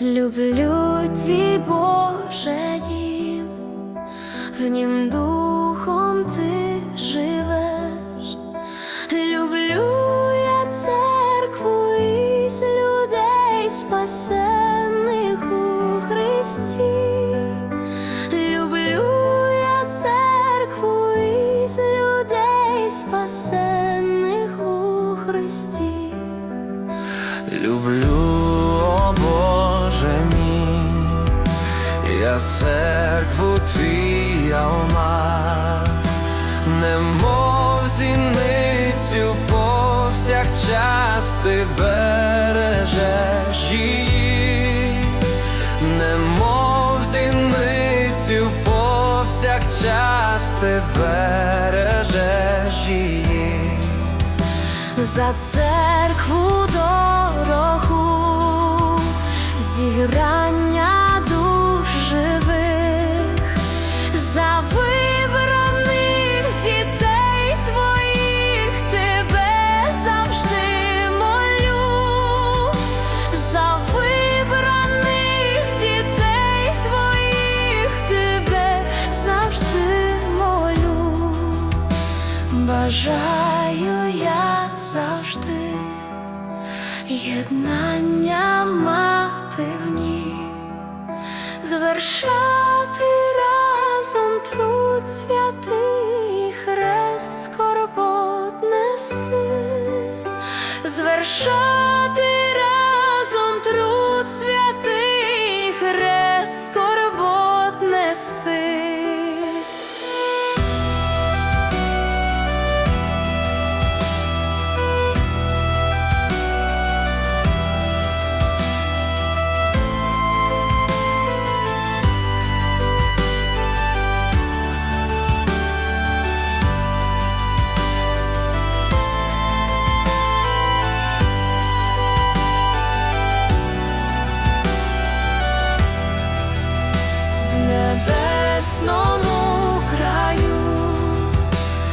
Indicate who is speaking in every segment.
Speaker 1: Люблю твій Боже дім, в нім духом ти живеш. Люблю я церкву із людей, спасених у Христі. Люблю я церкву із людей, спасених у Христі.
Speaker 2: Люблю, церкву твій алмаз, немов зіницю повсякчас ти бережеш її, немов зіницю повсякчас ти бережеш її.
Speaker 1: За церкву Бажаю я завжди єднання мати в ній, звершати разом труд святий, хрест скорбот нести, звершати небесному краю,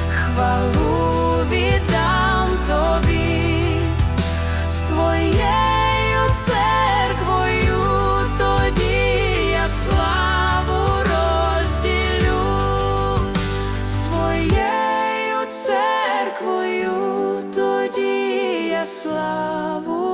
Speaker 1: хвалу віддам тобі. З твоєю церквою, тоді я славу розділю. З твоєю церквою, тоді я славу